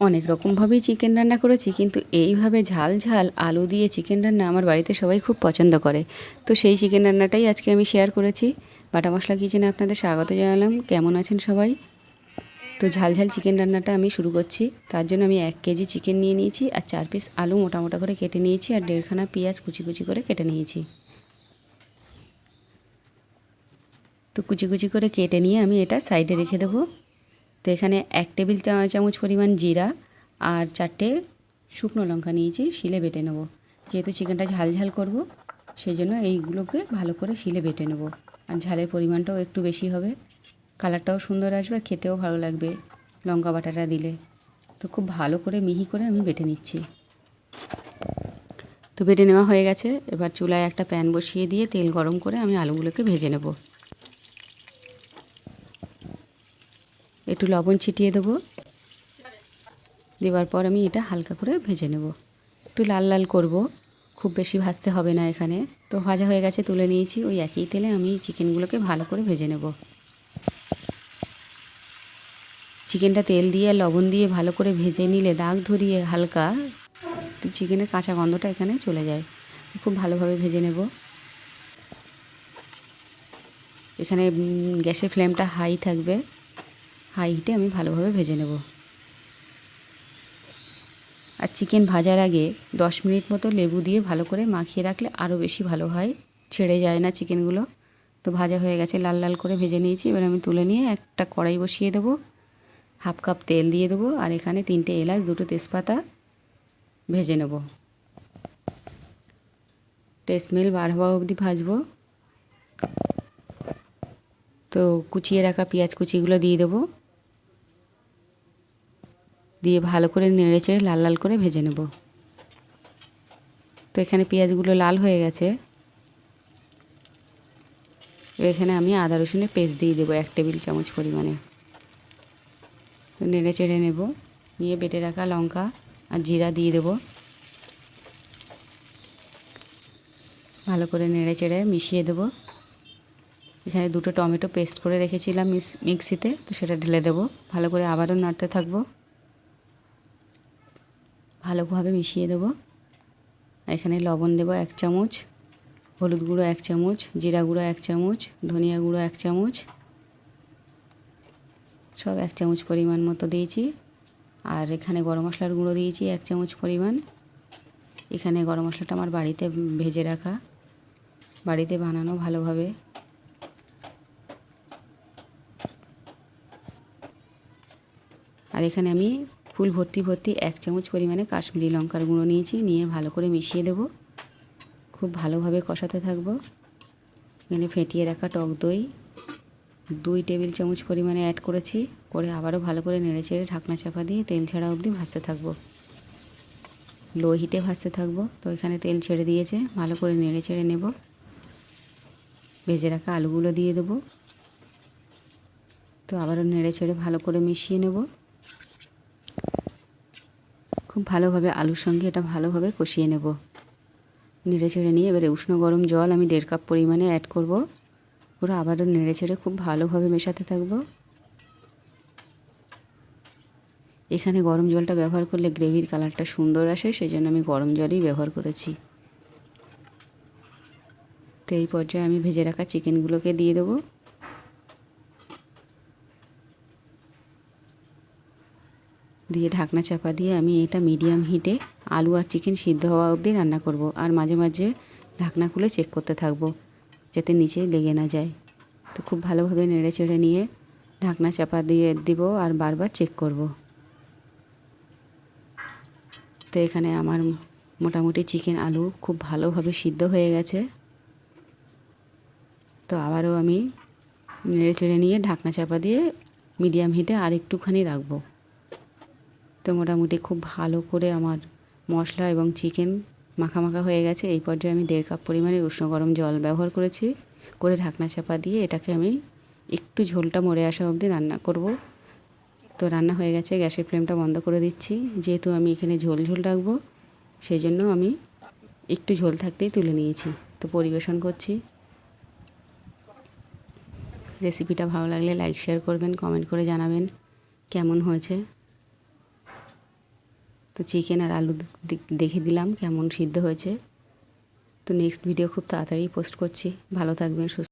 অনেক রকমভাবেই চিকেন রান্না করেছি, কিন্তু এইভাবে ঝাল ঝাল আলু দিয়ে চিকেন রান্না আমার বাড়িতে সবাই খুব পছন্দ করে। তো সেই চিকেন রান্নাটাই আজকে আমি শেয়ার করেছি। বাটা মশলা কিচেনে আপনাদের স্বাগত জানালাম। কেমন আছেন সবাই? তো ঝাল ঝাল চিকেন রান্নাটা আমি শুরু করছি। তার জন্য আমি এক কেজি চিকেন নিয়ে নিয়েছি আর চার পিস আলু মোটা মোটা করে কেটে নিয়েছি আর দেড়খানা পেঁয়াজ কুচি কুচি করে কেটে নিয়েছি। তো কুচি কুচি করে কেটে নিয়ে আমি এটা সাইডে রেখে দেবো। তো এখানে এক টেবিল চামচ পরিমাণ জিরা আর চারটে শুকনো লঙ্কা নিয়েছি, শিলে বেটে নেব। যেহেতু চিকেনটা ঝাল ঝাল করব সেই জন্য এইগুলোকে ভালো করে শিলে বেটে নেব। আর ঝালের পরিমাণটাও একটু বেশি হবে। কালারটাও সুন্দর আসবে, খেতেও ভালো লাগবে লঙ্কা বাটাটা দিলে। তো খুব ভালো করে মিহি করে আমি বেটে নিচ্ছি। তো বেটে নেওয়া হয়ে গেছে। এবার চুলায় একটা প্যান বসিয়ে দিয়ে তেল গরম করে আমি আলুগুলোকে ভেজে নেব। একটু লবণ ছিটিয়ে দেবো। দেওয়ার পর আমি এটা হালকা করে ভেজে নেব। একটু লাল লাল করব। খুব বেশি ভাজতে হবে না এখানে। তো ভাজা হয়ে গেছে, তুলে নিয়েছি। ওই একই তেলে আমি চিকেনগুলোকে ভালো করে ভেজে নেব। চিকেনটা তেল দিয়ে, লবণ দিয়ে ভালো করে ভেজে নিলে দাগ ধরিয়ে হালকা চিকেনের কাঁচা গন্ধটা এখানে চলে যায়। খুব ভালোভাবে ভেজে নেব। এখানে গ্যাসের ফ্লেমটা হাই থাকবে। হাই হিটে আমি ভালোভাবে ভেজে নেব। আর চিকেন ভাজার আগে দশ মিনিট মতো লেবু দিয়ে ভালো করে মাখিয়ে রাখলে আরও বেশি ভালো হয়। ছেড়ে যায় না চিকেনগুলো। তো ভাজা হয়ে গেছে, লাল লাল করে ভেজে নিয়েছি। এবার আমি তুলে নিয়ে একটা কড়াই বসিয়ে দেবো। হাফ কাপ তেল দিয়ে দেবো আর এখানে তিনটে এলাচ, দুটো তেজপাতা ভেজে নেব। স্মেল বার হওয়া অবধি ভাজবো। তো কুচিয়ে রাখা পেঁয়াজ কুচিগুলো দিয়ে দেবো। দিয়ে ভালো করে নেড়ে চেড়ে লাল লাল করে ভেজে নেব। তো এখানে পেঁয়াজগুলো লাল হয়ে গেছে। এখানে আমি আদা রসুনের পেস্ট দিয়ে দেবো এক টেবিল চামচ পরিমাণে। নেড়ে চেড়ে নেব। নিয়ে বেটে রাখা লঙ্কা আর জিরা দিয়ে দেবো। ভালো করে নেড়ে চেড়ে মিশিয়ে দেবো। এখানে দুটো টমেটো পেস্ট করে রেখেছিলাম মিক্সিতে, তো সেটা ঢেলে দেবো। ভালো করে আবারও নাড়তে থাকব। ভালোভাবে মিশিয়ে দেবো। এখানে লবণ দেবো এক চামচ, হলুদ গুঁড়ো এক চামচ, জিরা গুঁড়ো এক চামচ, ধনিয়া গুঁড়ো এক চামচ, সব এক চামচ পরিমাণ মতো দিয়েছি। আর এখানে গরম মশলার গুঁড়ো দিয়েছি এক চামচ পরিমাণ। এখানে গরম মশলাটা আমার বাড়িতে ভেজে রাখা। বাড়িতে বানানো ভালোভাবে। আর এখানে আমি ফুল ভর্তি ভর্তি এক চামচ পরিমাণে কাশ্মীরি লঙ্কার গুঁড়ো নিয়েছি, নিয়ে ভালো করে মিশিয়ে দেব। খুব ভালোভাবে কষাতে থাকব। এখানে ফেটিয়ে রাখা টক দই দুই টেবিল চামচ পরিমাণে অ্যাড করেছি। করে আবারও ভালো করে নেড়ে চেড়ে ঢাকনা চাপা দিয়ে তেল ছাড়া অবধি ভাজতে থাকব। লো হিটে ভাজতে থাকব। তো এখানে তেল ছেড়ে দিয়েছে, ভালো করে নেড়ে চেড়ে নেব। ভেজে রাখা আলুগুলো দিয়ে দেবো। তো আবারও নেড়ে ছেড়ে ভালো করে মিশিয়ে নেব। খুব ভালোভাবে আলুর সঙ্গে এটা ভালোভাবে কষিয়ে নেব। নেড়ে ছেড়ে নিয়ে এবারে উষ্ণ গরম জল আমি দেড় কাপ পরিমাণে অ্যাড করব। ওরা আবারও নেড়ে ছেড়ে খুব ভালোভাবে মেশাতে থাকব। এখানে গরম জলটা ব্যবহার করলে গ্রেভির কালারটা সুন্দর আসে সেই জন্য আমি গরম জলই ব্যবহার করেছি। তো এই পর্যায়ে আমি ভেজে রাখা চিকেনগুলোকে দিয়ে দেবো। দিয়ে ঢাকনা চাপা দিয়ে আমি এটা মিডিয়াম হিটে আলু আর চিকেন সিদ্ধ হওয়া অবধি রান্না করব আর মাঝে মাঝে ঢাকনা খুলে চেক করতে থাকব যাতে নিচে লেগে না যায়। তো খুব ভালোভাবে নেড়ে চেড়ে নিয়ে ঢাকনা চাপা দিয়ে দিব আর বারবার চেক করব। তো এখানে আমার মোটামুটি চিকেন আলু খুব ভালোভাবে সিদ্ধ হয়ে গেছে। তো আবারও আমি নেড়ে চেড়ে নিয়ে ঢাকনা চাপা দিয়ে মিডিয়াম হিটে আর একটুখানি রাখব। তো মোটামুটি খুব ভালো করে আমার মশলা এবং চিকেন মাখা মাখা হয়ে গেছে। এই পর্যায়ে আমি দেড় কাপ পরিমাণে উষ্ণ গরম জল ব্যবহার করেছি। করে ঢাকনা চাপা দিয়ে এটাকে আমি একটু ঝোলটা মরে আসা অবধি রান্না করব। তো রান্না হয়ে গেছে, গ্যাসের ফ্লেমটা বন্ধ করে দিচ্ছি। যেহেতু আমি এখানে ঝোল ঝোল রাখব সেই জন্য আমি একটু ঝোল থাকতেই তুলে নিয়েছি। তো পরিবেশন করছি। রেসিপিটা ভালো লাগলে লাইক, শেয়ার করবেন, কমেন্ট করে জানাবেন কেমন হয়েছে। তো চিকেন আর আলু দেখে দিলাম কেমন সিদ্ধ হয়েছে। তো নেক্সট ভিডিও খুব তাড়াতাড়ি পোস্ট করছি। ভালো থাকবেন, সুস্থ